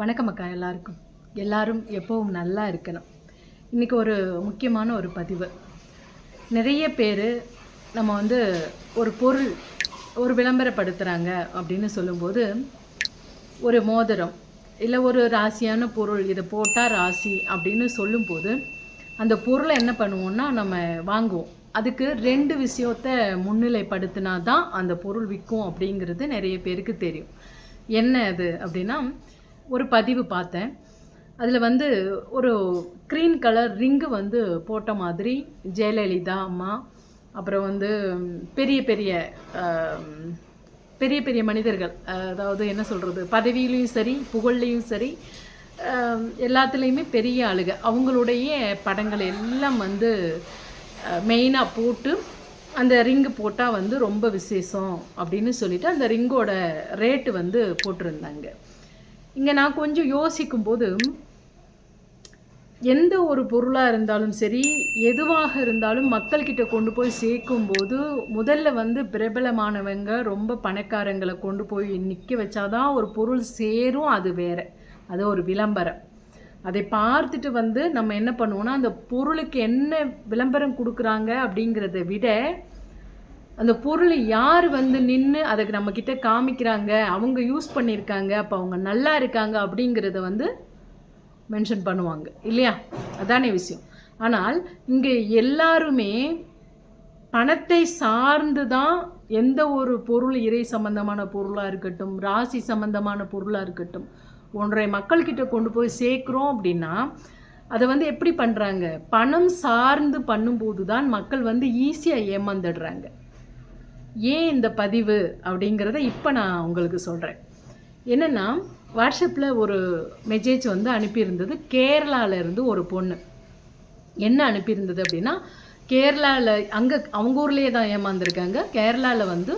வணக்கம் அக்கா எல்லாருக்கும். எல்லாரும் எப்பவும் நல்லா இருக்கணும். இன்றைக்கி ஒரு முக்கியமான ஒரு பதிவு. நிறைய பேர் நம்ம வந்து ஒரு பொருள் ஒரு விளம்பரப்படுத்துகிறாங்க அப்படின்னு சொல்லும்போது ஒரு மோதிரம் இல்லை ஒரு ராசியான பொருள் இதை போட்டால் ராசி அப்படின்னு சொல்லும்போது அந்த பொருளை என்ன பண்ணுவோம்னா நம்ம வாங்குவோம். அதுக்கு ரெண்டு விஷயத்த முன்னிலைப்படுத்தினா தான் அந்த பொருள் விற்கும் அப்படிங்கிறது நிறைய பேருக்கு தெரியும். என்ன அது அப்படின்னா ஒரு பதிவு பார்த்தேன். அதில் வந்து ஒரு க்ரீன் கலர் ரிங்கு வந்து போட்ட மாதிரி ஜெயலலிதா அம்மா அப்புறம் வந்து பெரிய பெரிய பெரிய பெரிய மனிதர்கள் அதாவது என்ன சொல்கிறது பதவியிலையும் சரி புகழ்லையும் சரி எல்லாத்துலேயுமே பெரிய ஆளுக. அவங்களுடைய படங்கள் எல்லாம் வந்து மெயினாக போட்டு அந்த ரிங்கு போட்டால் வந்து ரொம்ப விசேஷம் அப்படின்னு சொல்லிட்டு அந்த ரிங்கோட ரேட்டு வந்து போட்டிருந்தாங்க. இங்கே நான் கொஞ்சம் யோசிக்கும்போது எந்த ஒரு பொருளாக இருந்தாலும் சரி எதுவாக இருந்தாலும் மக்கள்கிட்ட கொண்டு போய் சேர்க்கும்போது முதல்ல வந்து பிரபலமானவங்க ரொம்ப பணக்காரங்களை கொண்டு போய் நிற்க வச்சாதான் ஒரு பொருள் சேரும் அது வேற. அது ஒரு விளம்பரம். அதை பார்த்துட்டு வந்து நம்ம என்ன பண்ணுவோம்னா அந்த பொருளுக்கு என்ன விளம்பரம் கொடுக்குறாங்க அப்படிங்கிறத விட அந்த பொருளை யார் வந்து நின்று அதுக்கு நம்மக்கிட்ட காமிக்கிறாங்க அவங்க யூஸ் பண்ணியிருக்காங்க அப்போ அவங்க நல்லா இருக்காங்க அப்படிங்கிறத வந்து மென்ஷன் பண்ணுவாங்க. இல்லையா? அதானே விஷயம். ஆனால் இங்கே எல்லாருமே பணத்தை சார்ந்து தான் எந்த ஒரு பொருள் இறை சம்பந்தமான பொருளாக இருக்கட்டும் ராசி சம்பந்தமான பொருளாக இருக்கட்டும் ஒன்றை மக்கள்கிட்ட கொண்டு போய் சேர்க்குறோம் அப்படின்னா அதை வந்து எப்படி பண்ணுறாங்க பணம் சார்ந்து பண்ணும்போது தான் மக்கள் வந்து ஈஸியாக ஏமாந்துடுறாங்க. ஏன் இந்த பதிவு அப்படிங்கிறத இப்போ நான் உங்களுக்கு சொல்கிறேன் என்னென்னா வாட்ஸ்அப்பில் ஒரு மெசேஜ் வந்து அனுப்பியிருந்தது. கேரளாவிலேருந்து இருந்து ஒரு பொண்ணு. என்ன அனுப்பியிருந்தது அப்படின்னா கேரளாவில் அங்கே அவங்க ஊர்லேயே தான் ஏமாந்துருக்காங்க. கேரளாவில் வந்து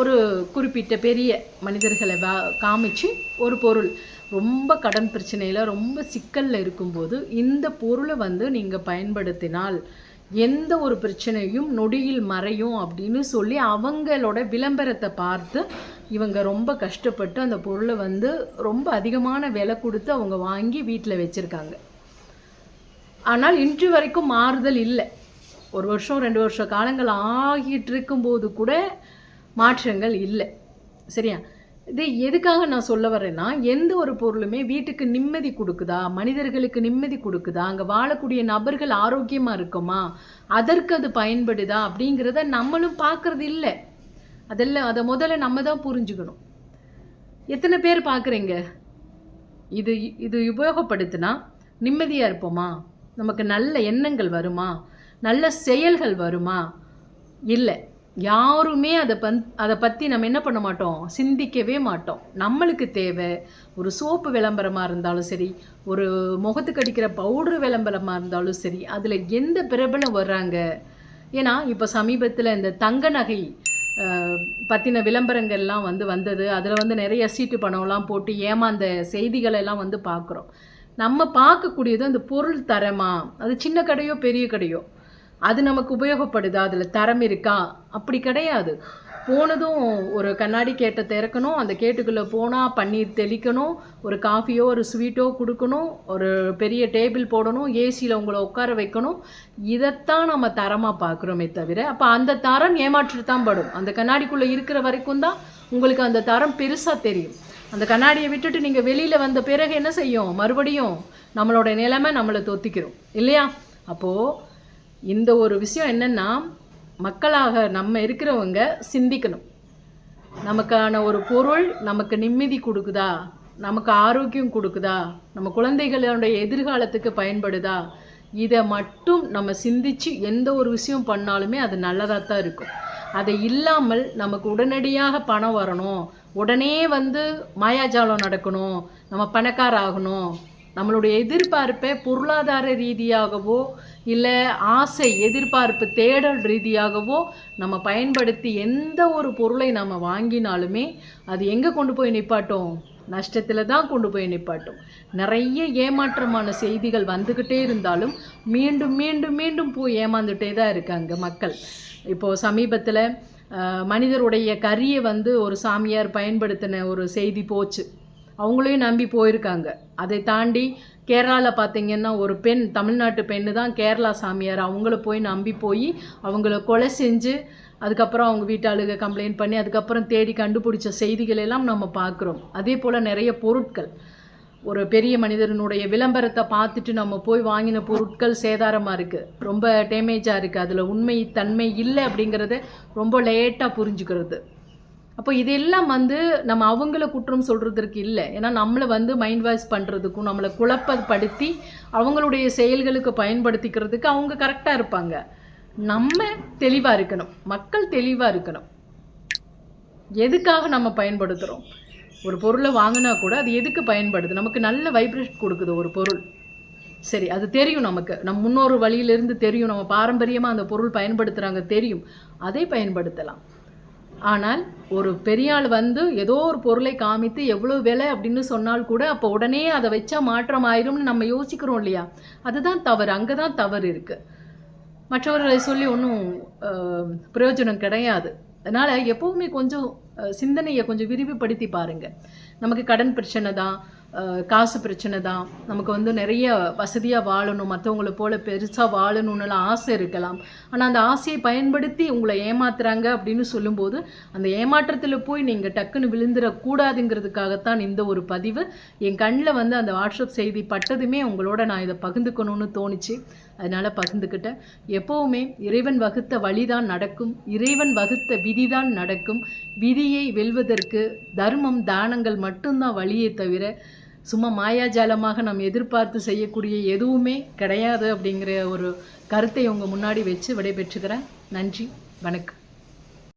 ஒரு குறிப்பிட்ட பெரிய மனிதர்களை வா காமிச்சு ஒரு பொருள். ரொம்ப கடன் பிரச்சனையில் ரொம்ப சிக்கலில் இருக்கும்போது இந்த பொருளை வந்து நீங்கள் பயன்படுத்தினால் எந்த ஒரு பிரச்சனையும் நொடியில் மறையும் அப்படின்னு சொல்லி அவங்களோட விளம்பரத்தை பார்த்து இவங்க ரொம்ப கஷ்டப்பட்டு அந்த பொருளை வந்து ரொம்ப அதிகமான விலை கொடுத்து அவங்க வாங்கி வீட்டில் வச்சுருக்காங்க. ஆனால் இன்று வரைக்கும் மாறுதல் இல்லை. ஒரு வருஷம் ரெண்டு வருஷ காலங்கள் ஆகிட்டு இருக்கும்போது கூட மாற்றங்கள் இல்லை. சரியா? இது எதுக்காக நான் சொல்ல வரேன்னா எந்த ஒரு பொருளுமே வீட்டுக்கு நிம்மதி கொடுக்குதா? மனிதர்களுக்கு நிம்மதி கொடுக்குதா? அங்கே வாழக்கூடிய நபர்கள் ஆரோக்கியமாக இருக்குமா? அதற்கு அது பயன்படுதா? அப்படிங்கிறத நம்மளும் பார்க்குறது இல்லை. அதெல்லாம் அதை முதல்ல நம்ம தான் புரிஞ்சுக்கணும். எத்தனை பேர் பார்க்குறீங்க? இது இது உபயோகப்படுத்தினா நிம்மதியாக இருப்போமா? நமக்கு நல்ல எண்ணங்கள் வருமா? நல்ல செயல்கள் வருமா? இல்லை. யாருமே அதை பந் அதை பற்றி நம்ம என்ன பண்ண மாட்டோம்? சிந்திக்கவே மாட்டோம். நம்மளுக்கு தேவை ஒரு சோப்பு விளம்பரமாக இருந்தாலும் சரி ஒரு முகத்துக்கு அடிக்கிற பவுடர் விளம்பரமாக இருந்தாலும் சரி அதில் எந்த பிரபலம் வர்றாங்க? ஏன்னா இப்போ சமீபத்தில் இந்த தங்க நகை பற்றின விளம்பரங்கள்லாம் வந்து வந்தது. அதில் வந்து நிறைய சீட்டு பணம்லாம் போட்டு ஏமாந்த செய்திகளெல்லாம் வந்து பார்க்குறோம் நம்ம பார்க்கக்கூடியது அந்த பொருள் தரமா? அது சின்ன கடையோ பெரிய கடையோ? அது நமக்கு உபயோகப்படுதா அதில் தரம் இருக்கா? அப்படி கிடையாது. போனதும் ஒரு கண்ணாடி கேட்டை திறக்கணும் அந்த கேட்டுக்குள்ளே போனால் பன்னீர் தெளிக்கணும் ஒரு காஃபியோ ஒரு ஸ்வீட்டோ கொடுக்கணும் ஒரு பெரிய டேபிள் போடணும் ஏசியில் உங்களை உட்கார வைக்கணும். இதைத்தான் நம்ம தரமாக பார்க்குறோமே தவிர அப்போ அந்த தரம் ஏமாற்றித்தான் படும். அந்த கண்ணாடிக்குள்ளே இருக்கிற வரைக்கும் தான் உங்களுக்கு அந்த தரம் பெருசாக தெரியும். அந்த கண்ணாடியை விட்டுட்டு நீங்கள் வெளியில் வந்த பிறகு என்ன செய்யும்? மறுபடியும் நம்மளோட நிலைமை நம்மளை தொத்திக்கிறோம். இல்லையா? அப்போது இந்த ஒரு விஷயம் என்னென்னா மக்களாக நம்ம இருக்கிறவங்க சிந்திக்கணும். நமக்கான ஒரு பொருள் நமக்கு நிம்மதி கொடுக்குதா? நமக்கு ஆரோக்கியம் கொடுக்குதா? நம்ம குழந்தைகளுடைய எதிர்காலத்துக்கு பயன்படுதா? இதை மட்டும் நம்ம சிந்திச்சு எந்த ஒரு விஷயம் பண்ணாலுமே அது நல்லதாக தான் இருக்கும். அதை இல்லாமல் நமக்கு உடனடியாக பணம் வரணும். உடனே வந்து மாயாஜாலம் நடக்கணும். நம்ம பணக்கார ஆகணும். நம்மளுடைய எதிர்பார்ப்பை பொருளாதார ரீதியாகவோ இல்லை ஆசை எதிர்பார்ப்பு தேடல் ரீதியாகவோ நம்ம பயன்படுத்தி எந்த ஒரு பொருளை நம்ம வாங்கினாலுமே அது எங்கே கொண்டு போய் நிப்பாட்டும்? நஷ்டத்தில் தான் கொண்டு போய் நிப்பாட்டும். நிறைய ஏமாற்றமான செய்திகள் வந்துக்கிட்டே இருந்தாலும் மீண்டும் மீண்டும் மீண்டும் போய் ஏமாந்துட்டே தான் இருக்காங்க மக்கள். இப்போது சமீபத்தில் மனிதருடைய கரியை வந்து ஒரு சாமியார் பயன்படுத்தின ஒரு செய்தி போச்சு. அவங்களையும் நம்பி போயிருக்காங்க. அதை தாண்டி கேரளாவில் பார்த்தீங்கன்னா ஒரு பெண் தமிழ்நாட்டு பெண்ணு தான் கேரளா சாமியார். அவங்கள போய் நம்பி போய் அவங்கள கொலை செஞ்சு அதுக்கப்புறம் அவங்க வீட்டாளுக கம்ப்ளைண்ட் பண்ணி அதுக்கப்புறம் தேடி கண்டுபிடிச்ச செய்திகள் எல்லாம் நம்ம பார்க்குறோம் அதே போல் நிறைய பொருட்கள். ஒரு பெரிய மனிதனுடைய விளம்பரத்தை பார்த்துட்டு நம்ம போய் வாங்கின பொருட்கள் சேதாரமாக இருக்குது ரொம்ப டேமேஜாக இருக்குது அதில் உண்மை தன்மை இல்லை அப்படிங்கிறத ரொம்ப லேட்டாக புரிஞ்சுக்கிறது. அப்போ இதெல்லாம் வந்து நம்ம அவங்கள குற்றம் சொல்கிறதுக்கு இல்லை. ஏன்னா நம்மளை வந்து மைண்ட் வாஷ் பண்ணுறதுக்கும் நம்மளை குழப்பப்படுத்தி அவங்களுடைய செயல்களுக்கு பயன்படுத்திக்கிறதுக்கு அவங்க கரெக்டாக இருப்பாங்க. நம்ம தெளிவாக இருக்கணும். மக்கள் தெளிவாக இருக்கணும். எதுக்காக நம்ம பயன்படுத்துகிறோம் ஒரு பொருளை வாங்கினா கூட அது எதுக்கு பயன்படுது? நமக்கு நல்ல வைப்ரேஷன் கொடுக்குது ஒரு பொருள். சரி அது தெரியும் நமக்கு. நம் முன்னோரு வழியிலிருந்து தெரியும். நம்ம பாரம்பரியமாக அந்த பொருள் பயன்படுத்துகிறாங்க தெரியும். அதை பயன்படுத்தலாம். ஆனால் ஒரு பெரியாள் வந்து ஏதோ ஒரு பொருளை காமித்து எவ்வளோ விலை அப்படின்னு சொன்னால் கூட அப்போ உடனே அதை வச்சா மாற்றம் ஆயிரும்னு நம்ம யோசிக்கிறோம் இல்லையா? அதுதான் தவறு. அங்கே தான் தவறு இருக்குது மற்றவர்களை சொல்லி ஒன்றும் பிரயோஜனம் கிடையாது. அதனால் எப்போவுமே கொஞ்சம் சிந்தனையை கொஞ்சம் விரிவுபடுத்தி பாருங்கள் நமக்கு கடன் பிரச்சனை தான். காசு பிரச்சனை தான். நமக்கு வந்து நிறைய வசதியாக வாழணும். மற்றவங்கள போல பெருசாக வாழணும்னுலாம் ஆசை இருக்கலாம். ஆனால் அந்த ஆசையை பயன்படுத்தி உங்களை ஏமாத்துறாங்க அப்படின்னு சொல்லும்போது அந்த ஏமாற்றத்தில் போய் நீங்கள் டக்குன்னு விழுந்துடக்கூடாதுங்கிறதுக்காகத்தான் இந்த ஒரு பதிவு. என் கண்ணில் வந்து அந்த வாட்ஸ்அப் செய்தி பட்டதுமே உங்களோட நான் இதை பகிர்ந்துக்கணும்னு தோணுச்சு. அதனால் பகிர்ந்துக்கிட்டேன். எப்போவுமே இறைவன் வகுத்த வழிதான் நடக்கும். இறைவன் வகுத்த விதிதான் நடக்கும். விதியை வெல்வதற்கு தர்மம் தானங்கள் மட்டும்தான் வழியே தவிர சும்மா மாயாஜாலமாக நாம் எதிர்பார்த்து செய்யக்கூடிய எதுவுமே கிடையாது அப்படிங்கிற ஒரு கருத்தை உங்கள் முன்னாடி வச்சு விடைபெற்றுக்கிறேன். நன்றி வணக்கம்.